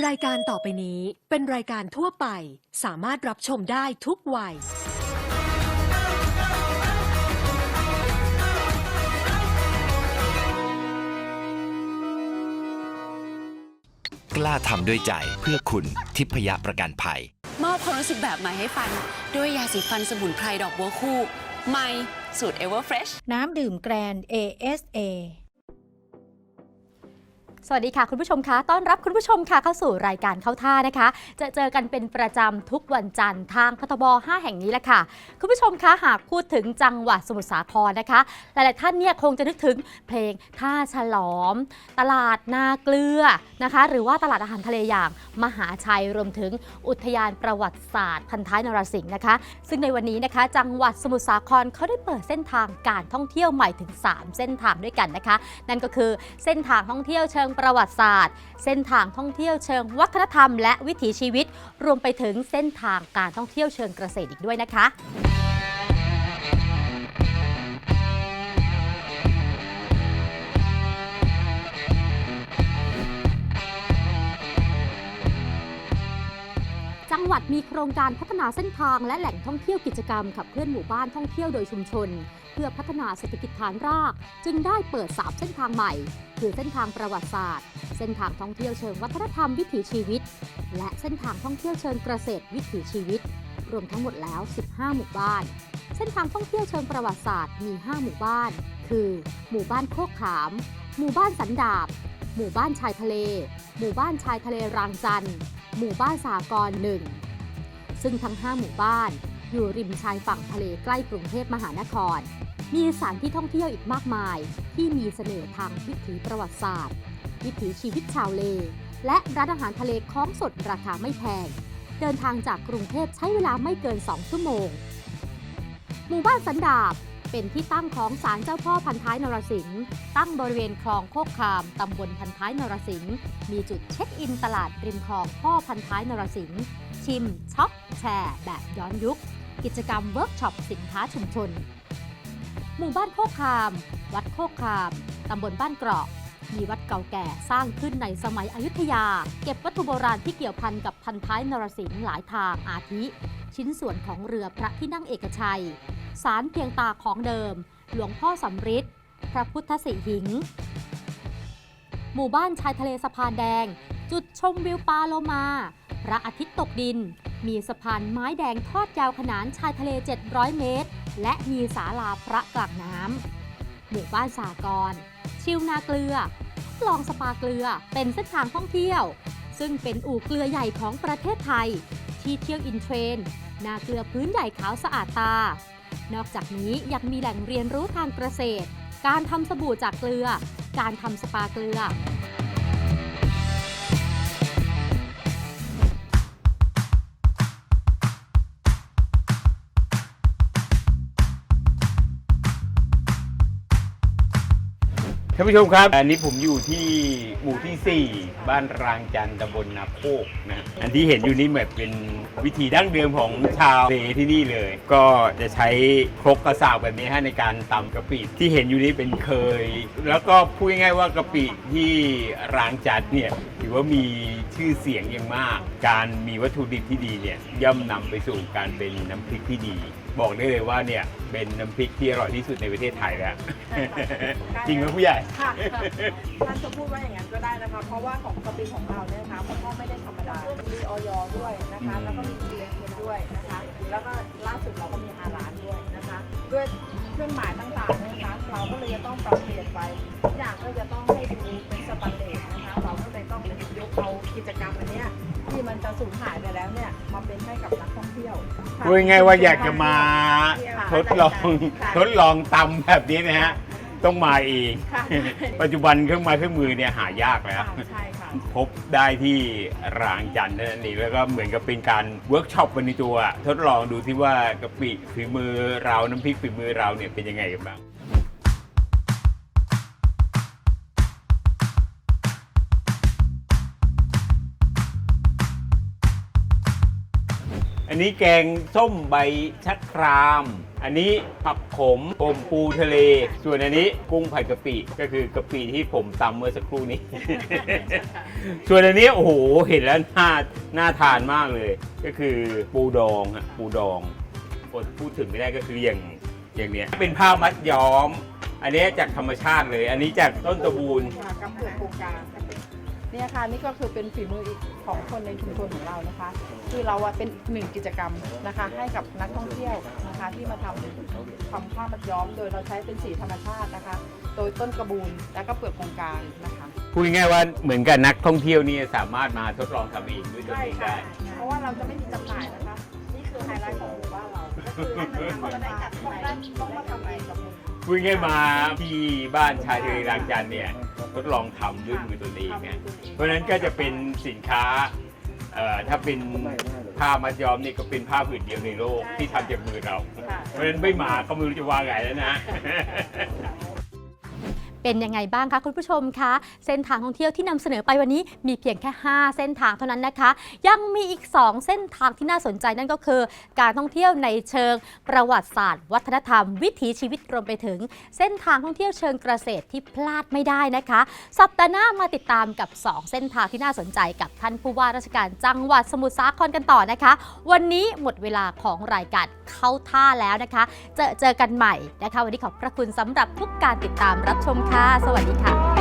รายการต่อไปนี้เป็นรายการทั่วไป สามารถรับชมได้ทุกวัย กล้าทำด้วยใจเพื่อคุณทิพยประกันภัย มอบความรู้สึกแบบใหม่ให้ฟัน ด้วยยาสีฟันสมุนไพรดอกบัวคู่ ใหม่สูตร Everfresh น้ำดื่มแกรน ASA สวัสดีค่ะ คุณผู้ชมคะต้อนรับคุณผู้ชมค่ะเข้าสู่รายการเข้าท่านะคะ จะเจอกันเป็นประจำทุกวันจันทร์ทางพทบ 5 แห่งนี้แหละค่ะ คุณผู้ชมคะหากพูดถึงจังหวัดสมุทรสาครนะคะ หลาย ๆ ท่านเนี่ยคงจะนึกถึงเพลงท่าฉลอม ตลาดนาเกลือนะคะ หรือว่าตลาดอาหารทะเลอย่างมหาชัยรวมถึงอุทยานประวัติศาสตร์พันท้ายนรสิงห์นะคะ ซึ่งในวันนี้นะคะ จังหวัดสมุทรสาครเขาได้เปิดเส้นทางการท่องเที่ยวใหม่ถึง 3 เส้นทางด้วยกันนะคะ นั่นก็คือเส้นทางท่องเที่ยวเชิงประวัติศาสตร์ เส้นทางท่องเที่ยวเชิงวัฒนธรรมและวิถีชีวิต รวมไปถึงเส้นทางการท่องเที่ยวเชิงเกษตรอีกด้วยนะคะ งหวัดมีโครงการพัฒนาเส้นทางและแหล่งท่องเที่ยวกิจกรรมขับเคลื่อนหมู่บ้านท่องเที่ยวโดยชุมชน เพื่อพัฒนาเศรษฐกิจฐานราก จึงได้เปิด 3 เส้นทางใหม่ คือเส้นทางประวัติศาสตร์ เส้นทางท่องเที่ยวเชิงวัฒนธรรมวิถีชีวิต และเส้นทางท่องเที่ยวเชิงเกษตรวิถีชีวิต รวมทั้งหมดแล้ว 15 หมู่บ้าน เส้นทางท่องเที่ยวเชิงประวัติศาสตร์มี 5 หมู่บ้าน คือ หมู่บ้านโคกขาม หมู่บ้านสันดาบ หมู่บ้านชายทะเล หมู่บ้านชายทะเลรางจันทร์หมู่บ้านสากรหนึ่งซึ่งทั้ง 5 หมู่บ้าน อยู่ริมชายฝั่งทะเลใกล้กรุงเทพมหานคร มีสถานที่ท่องเที่ยวอีกมากมาย ที่มีเสน่ห์ทางวิถีประวัติศาสตร์ วิถีชีวิตชาวเล และร้านอาหารทะเลคล้องสดราคาไม่แพง เดินทางจากกรุงเทพใช้เวลาไม่เกิน 2 ชั่วโมง หมู่บ้านสันดาบ เป็นที่ตั้งของศาลเจ้าพ่อพันท้ายนรสิงห์ตั้งบริเวณคลองโคกคาม ตำบลพันท้ายนรสิงห์มีจุดเช็คอินตลาดริมคลองพ่อพันท้ายนรสิงห์ชิมช็อปแชร์ แบบย้อนยุค กิจกรรมเวิร์กช็อปสินค้าชุมชน หมู่บ้านโคกคาม วัดโคกคาม ตำบลบ้านเกราะมีวัดเก่าแก่สร้างขึ้นในสมัยอยุธยา เก็บวัตถุโบราณที่เกี่ยวพันกับพันท้ายนรสิงห์หลายทางอาทิ ชิ้นส่วนของเรือพระที่นั่งเอกชัย สารเพียงตาของเดิม หลวงพ่อสำริดพระพุทธสิหิง หมู่บ้านชายทะเลสะพานแดง จุดชมวิวปลาโลมา พระอาทิตย์ตกดิน มีสะพานไม้แดงทอดยาวขนานชายทะเล 700 เมตร และมีศาลาพระกลางน้ำหมู่บ้านสากร ชิวนาเกลือลองสปาเกลือเป็นเส้นทางท่องเที่ยว ซึ่งเป็นอู่เกลือใหญ่ของประเทศไทย ที่เที่ยวอินเทรนนาเกลือพื้นใหญ่ขาวสะอาดตา นอกจากนี้ยังมีแหล่งเรียนรู้ทางเกษตร การทำสบู่จากเกลือ การทำสปาเกลือ ท่านผู้ชมครับ อันนี้ผมอยู่ที่หมู่ที่ 4 บ้านรางจันตำบลนาโคกนะ อันที่เห็นอยู่นี้เหมือนเป็นวิธีดั้งเดิมของชาวเลที่นี่เลย ก็จะใช้ครกกระสากแบบนี้ฮะในการตำกะปิที่เห็นอยู่นี้เป็นเคย แล้วก็พูดง่ายๆว่ากะปิที่รางจันเนี่ยถือว่ามีชื่อเสียงอย่างมาก การมีวัตถุดิบที่ดีเนี่ยย่อมนำไปสู่การเป็นน้ำพริกที่ดี บอกได้เลยว่าเนี่ยเป็นน้ำพริกที่อร่อยที่สุดในประเทศไทยแล้วจริงไหมผู้ใหญ่ค่ะท่านจะพูดว่าอย่างนั้นก็ได้นะคะ เพราะว่าของกะปิของเราเนี่ยนะคะมันก็ไม่ได้ธรรมดามีออยด้วยนะคะ แล้วก็มีจีเอ็นด้วยนะคะ แล้วก็ล่าสุดเราก็มีฮาลานด้วยนะคะ ด้วยเครื่องหมายต่างๆเนี่ยนะคะ เราก็เลยจะต้องปรับเปลี่ยนไปทุกอย่างก็จะต้อง มันจะสูญหายไปแล้วเนี่ยมาเป็นให้กับนักท่องเที่ยวพูดง่ายๆว่าอยากจะมาค่ะทดลองค่ะทดลองตำแบบนี้นะฮะ ต้องมาเอง ค่ะ ปัจจุบันเครื่องไม้เครื่องมือเนี่ยหายากแล้ว ค่ะใช่ค่ะ พบได้ที่รางจันทร์เท่านั่นเองแล้วก็เหมือนกับเป็นการเวิร์กช็อปไปในตัว ทดลองดูที่ว่ากะปิฝีมือเราน้ำพริกฝีมือเราเนี่ยเป็นยังไงกันบ้าง อันนี้แกงส้มใบชะคราม อันนี้ผักขมปมปูทะเล ส่วนอันนี้กุ้งผัดกะปิก็คือกะปิที่ผมตำเมื่อสักครู่นี้ ส่วนอันนี้โอ้โหเห็นแล้วน่าน่าทานมากเลย ก็คือปูดองฮะปูดองอดพูดถึงไม่ได้ก็คืออย่างอย่างเนี้ยเป็นผ้ามัดย้อม อันนี้จากธรรมชาติเลย อันนี้จากต้นตะบูนกับเพื่อนโครงการ เนี่ยค่ะนี่ก็คือเป็นฝีมืออีกของคนในชุมชนของเรานะคะ คือเราอะเป็นอีกหนึ่งกิจกรรมนะคะ ให้กับนักท่องเที่ยวนะคะที่มาทำทำผ้ามัดย้อม โดยเราใช้เป็นสีธรรมชาตินะคะ โดยต้นกระบูนและก็เปลือกโครงการนะคะพูดง่ายๆว่าเหมือนกับนักท่องเที่ยวนี่สามารถมาทดลองทำเองด้วยตัวใช่เองค่ะได้เพราะว่าเราจะไม่มีจำหน่ายนะคะ นี่คือไฮไลท์ของหมู่บ้านเราก็คือให้มันทำได้จัดต้องได้ต้องมาทำเองกับมือพูดง่ายๆมาที่บ้านชายทะเลรางจันทร์เนี่ย ทดลองทำด้วยมือตัวเองเนี่ยเพราะฉะนั้นก็จะเป็นสินค้าเอ่อถ้าเป็นผ้ามัดย้อมนี่ก็เป็นผ้าผืนเดียวในโลกที่ทำจากมือเราค่ะเพราะฉะนั้นไม่มาก็ไม่รู้จะวางไงแล้วนะ เป็นยังไงบ้างคะคุณผู้ชมคะ เส้นทางท่องเที่ยวที่นำเสนอไปวันนี้มีเพียงแค่ 5 เส้นทางเท่านั้นนะคะ ยังมีอีก 2 เส้นทางที่น่าสนใจนั่นก็คือ การท่องเที่ยวในเชิงประวัติศาสตร์ วัฒนธรรม วิถีชีวิตรวมไปถึง เส้นทางท่องเที่ยวเชิงเกษตรที่พลาดไม่ได้นะคะ สัปดาห์หน้ามาติดตามกับ 2 เส้นทางที่น่าสนใจกับท่านผู้ว่าราชการจังหวัดสมุทรสาครกันต่อนะคะ วันนี้หมดเวลาของรายการเข้าท่าแล้วนะคะ เจอเจอกันใหม่นะคะ วันนี้ขอบพระคุณสำหรับทุกการติดตามรับชมค่ะ สวัสดีค่ะ